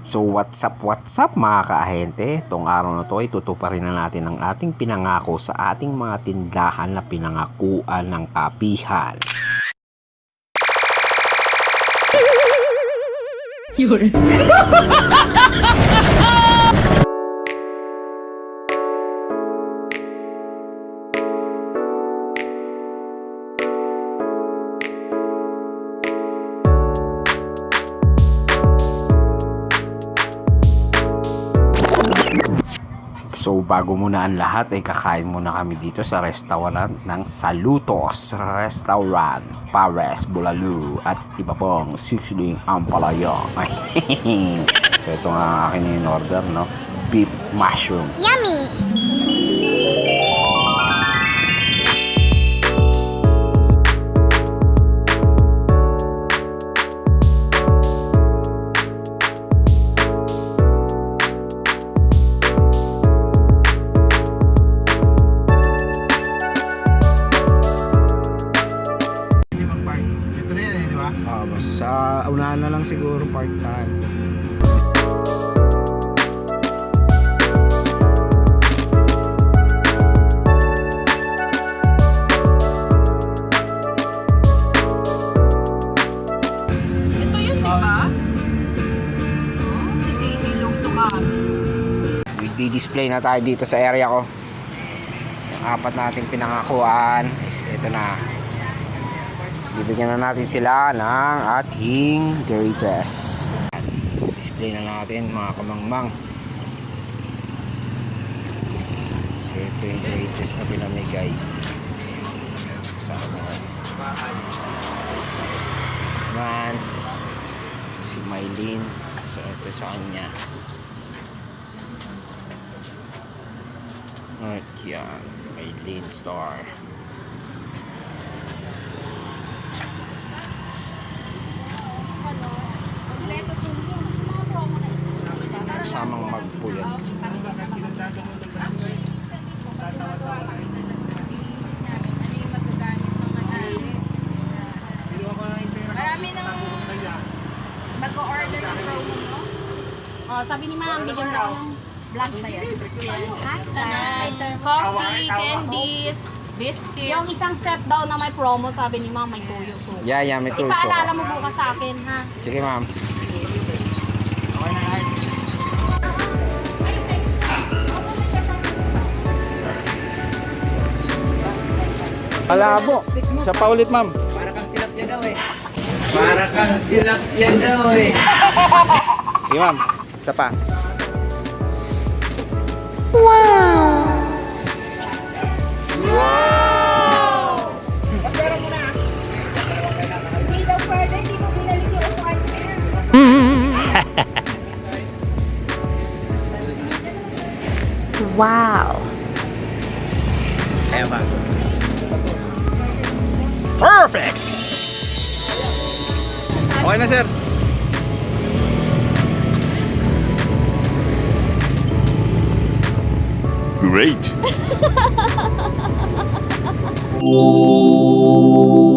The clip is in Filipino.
So what's up, what's up mga kaahente? Itong araw na to ay tutuparin na natin ang ating pinangako sa ating mga tindahan na pinangakuan ng kapihan. So bago muna ang lahat ay kakain muna kami dito sa restaurant ng Salutos Restaurant Pares Bulalu at iba pong sisiling ampalaya. so ito nga ang akin in order no beef mushroom. Yummy! Na ba? Ah, basta unahan na lang siguro part time. Ito yun, di ba? Sisihilong to ka. Di-display na tayo dito sa area ko. Yung apat nating pinangakuan is ito na. Bibigyan na natin sila ng ating greatest. Display na natin mga kamangmang. So ito yung greatest na pinamigay. Sa. Man. Si Mylene. So ito sa kanya. At yan, may lean star. Kasamang magpuyat. Marami nang mag-order ng promo, no? Oh, sabi ni ma'am, bigyan mo ako ng vlog ba yan? Sir. coffee, candies, biscuits. Yung isang set daw na may promo, sabi ni ma'am, may tuyo. So, Yeah, yeah, may tulso. ipaalala mo bukas sa akin, ha? Sige, ma'am. Kalabo. Siya pa ulit, ma'am. Para kang tilapia daw eh. Sige, ma'am. Isa pa. Hindi daw pwede, hindi mo binalik yung upuan niya. Kaya ba? Perfect! Okay na, sir. Great.